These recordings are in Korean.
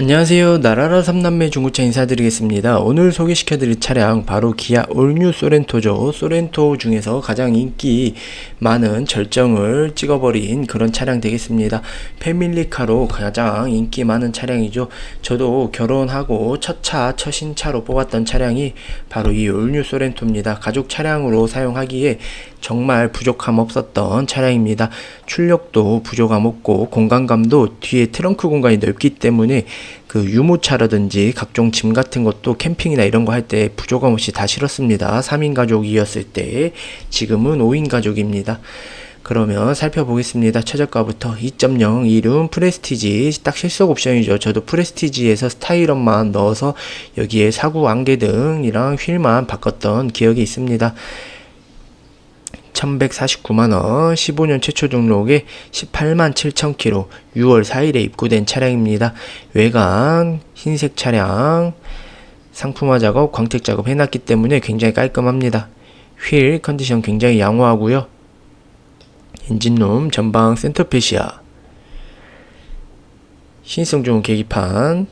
안녕하세요. 나라라 삼남매 중고차 인사드리겠습니다. 오늘 소개시켜드릴 차량 바로 기아 올뉴 소렌토죠. 소렌토 중에서 가장 인기 많은 절정을 찍어버린 그런 차량 되겠습니다. 패밀리카로 가장 인기 많은 차량이죠. 저도 결혼하고 첫 차, 첫 신차로 뽑았던 차량이 바로 이 올뉴 소렌토입니다. 가족 차량으로 사용하기에 정말 부족함 없었던 차량입니다. 출력도 부족함 없고 공간감도 뒤에 트렁크 공간이 넓기 때문에 그 유모차라든지 각종 짐 같은 것도 캠핑이나 이런 거 할 때 부족함 없이 다 실었습니다. 3인 가족이었을 때 지금은 5인 가족입니다. 그러면 살펴보겠습니다. 최저가부터 2.0 이륜 프레스티지 딱 실속 옵션이죠. 저도 프레스티지에서 스타일업만 넣어서 여기에 사구 안개 등이랑 휠만 바꿨던 기억이 있습니다. 1149만원, 15년 최초 등록에 18만 7천키로 6월 4일에 입고된 차량입니다. 외관, 흰색 차량, 상품화 작업, 광택 작업 해놨기 때문에 굉장히 깔끔합니다. 휠 컨디션 굉장히 양호하고요. 엔진룸, 전방 센터페시아, 신성 좋은 계기판,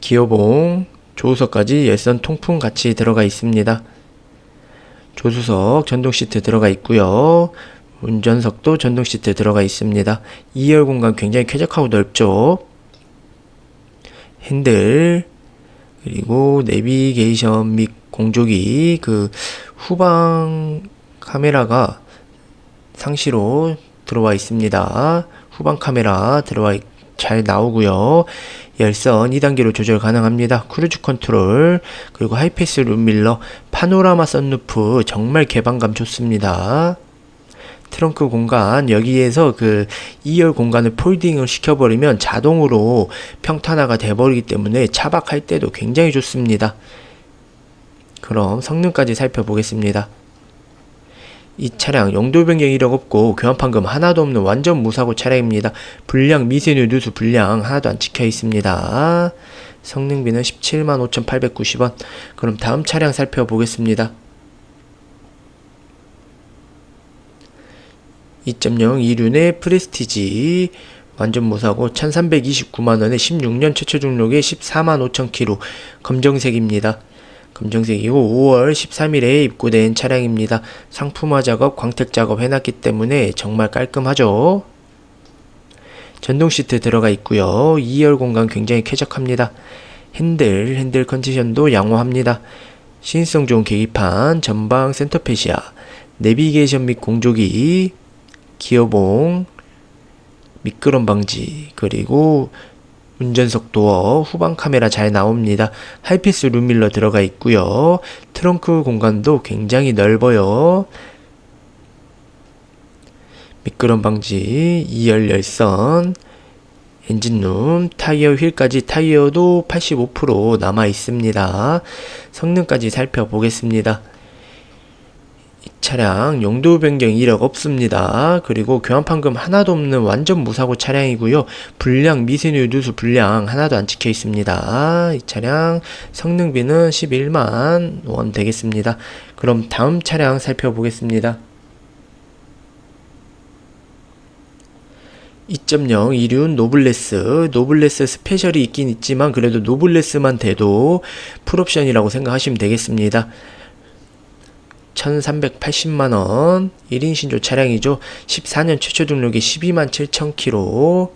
기어봉, 조수석까지 열선 통풍 같이 들어가 있습니다. 조수석 전동 시트 들어가 있고요. 운전석도 전동 시트 들어가 있습니다. 2열 공간 굉장히 쾌적하고 넓죠. 핸들 그리고 내비게이션 및 공조기 그 후방 카메라가 상시로 들어와 있습니다. 후방 카메라 들어와 있, 잘 나오고요. 열선 2단계로 조절 가능합니다. 크루즈 컨트롤 그리고 하이패스 룸밀러 파노라마 썬루프 정말 개방감 좋습니다. 트렁크 공간 여기에서 그 2열 공간을 폴딩을 시켜버리면 자동으로 평탄화가 돼버리기 때문에 차박할 때도 굉장히 좋습니다. 그럼 성능까지 살펴보겠습니다. 이 차량 용도 변경 이력 없고 교환 판금 하나도 없는 완전 무사고 차량입니다. 불량 미세누 누수 불량 하나도 안 찍혀 있습니다. 성능비는 17만 5,890원. 그럼 다음 차량 살펴보겠습니다. 2.0 이륜의 프레스티지 완전 무사고 1329만 원에 16년 최초 등록에 14만 5천0 k 검정색입니다. 검정색이고 5월 13일에 입고된 차량입니다. 상품화 작업, 광택 작업 해놨기 때문에 정말 깔끔하죠. 전동 시트 들어가 있고요. 2열 공간 굉장히 쾌적합니다. 핸들, 핸들 컨디션도 양호합니다. 신성 좋은 계기판, 전방 센터페시아, 내비게이션 및 공조기, 기어봉, 미끄럼 방지, 그리고 운전석 도어, 후방 카메라 잘 나옵니다. 하이패스 룸밀러 들어가 있고요. 트렁크 공간도 굉장히 넓어요. 미끄럼 방지, 2열 열선, 엔진룸, 타이어 휠까지 타이어도 85% 남아 있습니다. 성능까지 살펴보겠습니다. 차량 용도 변경 이력 없습니다. 그리고 교환 판금 하나도 없는 완전 무사고 차량이고요. 불량 미세누 누수 불량 하나도 안 찍혀 있습니다. 이 차량 성능비는 11만 원 되겠습니다. 그럼 다음 차량 살펴보겠습니다. 2.0 이륜 노블레스 노블레스 스페셜이 있긴 있지만 그래도 노블레스만 돼도 풀옵션이라고 생각하시면 되겠습니다. 1380만원 1인 신조 차량이죠. 14년 최초 등록이 12만 7천 킬로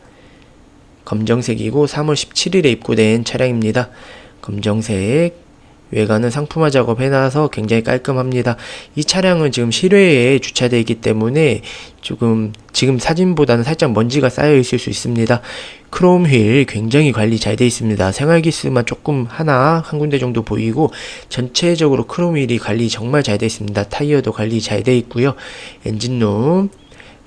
검정색이고 3월 17일에 입고된 차량입니다. 검정색 외관은 상품화 작업 해놔서 굉장히 깔끔합니다. 이 차량은 지금 실외에 주차되어 있기 때문에 조금 지금 사진보다는 살짝 먼지가 쌓여 있을 수 있습니다. 크롬 휠 굉장히 관리 잘 되어 있습니다. 생활기스만 조금 하나 한 군데 정도 보이고 전체적으로 크롬 휠이 관리 정말 잘 되어 있습니다. 타이어도 관리 잘 되어 있고요. 엔진룸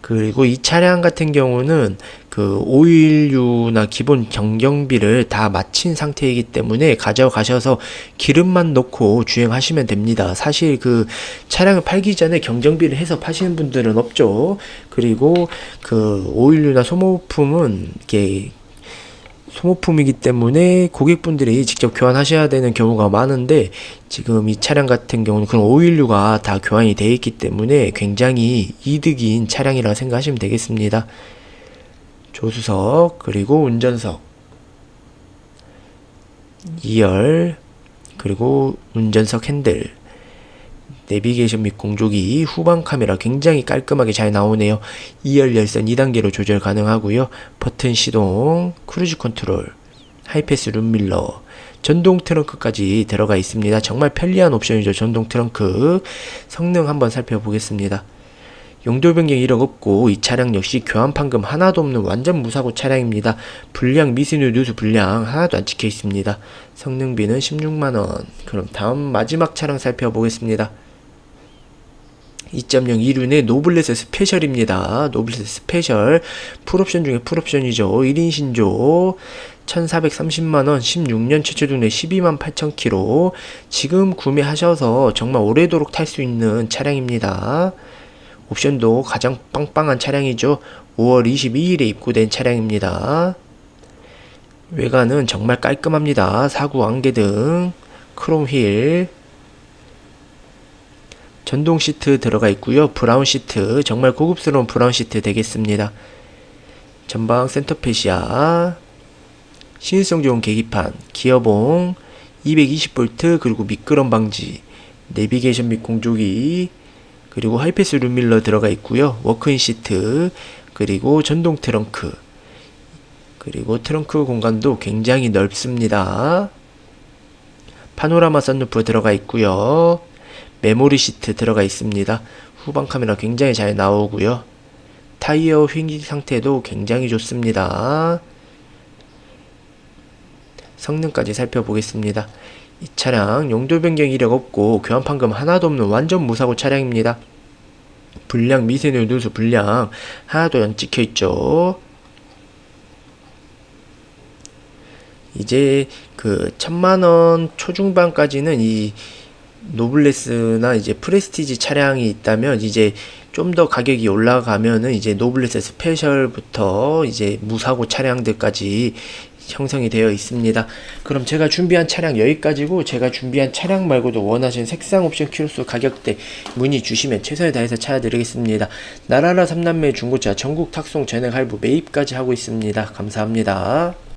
그리고 이 차량 같은 경우는 그 오일류나 기본 경경비를 다 마친 상태이기 때문에 가져가셔서 기름만 넣고 주행하시면 됩니다. 사실 그 차량을 팔기 전에 경정비를 해서 파시는 분들은 없죠. 그리고 그 오일류나 소모품은 이게 소모품이기 때문에 고객분들이 직접 교환하셔야 되는 경우가 많은데 지금 이 차량 같은 경우는 그런 오일류가 다 교환이 되어 있기 때문에 굉장히 이득인 차량이라고 생각하시면 되겠습니다. 조수석 그리고 운전석 2열 그리고 운전석 핸들 내비게이션 및 공조기 후방 카메라 굉장히 깔끔하게 잘 나오네요 2열 열선 2단계로 조절 가능하고요 버튼 시동 크루즈 컨트롤 하이패스 룸밀러 전동 트렁크까지 들어가 있습니다 정말 편리한 옵션이죠 전동 트렁크 성능 한번 살펴보겠습니다 용도 변경 1억 없고 이 차량 역시 교환 판금 하나도 없는 완전 무사고 차량입니다. 불량 미세누 누수 불량 하나도 안 찍혀 있습니다. 성능비는 16만 원. 그럼 다음 마지막 차량 살펴보겠습니다. 2.0 이륜의 노블레스 스페셜입니다. 노블레스 스페셜 풀옵션 중에 풀옵션이죠. 1인 신조 1430만원 16년 최초 등록 12만 8천 킬로 지금 구매하셔서 정말 오래도록 탈 수 있는 차량입니다. 옵션도 가장 빵빵한 차량이죠. 5월 22일에 입고된 차량입니다. 외관은 정말 깔끔합니다. 사구 안개등, 크롬 휠, 전동 시트 들어가 있고요. 브라운 시트, 정말 고급스러운 브라운 시트 되겠습니다. 전방 센터페시아, 신성 좋은 계기판, 기어봉, 220V 그리고 미끄럼 방지, 내비게이션 및 공조기, 그리고 하이패스 룸밀러 들어가 있고요. 워크인 시트, 그리고 전동 트렁크, 그리고 트렁크 공간도 굉장히 넓습니다. 파노라마 선루프 들어가 있고요. 메모리 시트 들어가 있습니다. 후방 카메라 굉장히 잘 나오고요. 타이어 휘기 상태도 굉장히 좋습니다. 성능까지 살펴보겠습니다. 이 차량 용도 변경 이력 없고 교환 판금 하나도 없는 완전 무사고 차량입니다. 불량 미세누 누수 불량 하나도 안 찍혀 있죠. 이제 그 천만 원 초중반까지는 이 노블레스나 이제 프레스티지 차량이 있다면 이제 좀 더 가격이 올라가면은 이제 노블레스 스페셜부터 이제 무사고 차량들까지 형성이 되어 있습니다. 그럼 제가 준비한 차량 여기까지고 제가 준비한 차량 말고도 원하시는 색상 옵션 키로수 가격대 문의 주시면 최선을 다해서 찾아드리겠습니다. 나라라 삼남매 중고차 전국 탁송 전액 할부 매입까지 하고 있습니다. 감사합니다.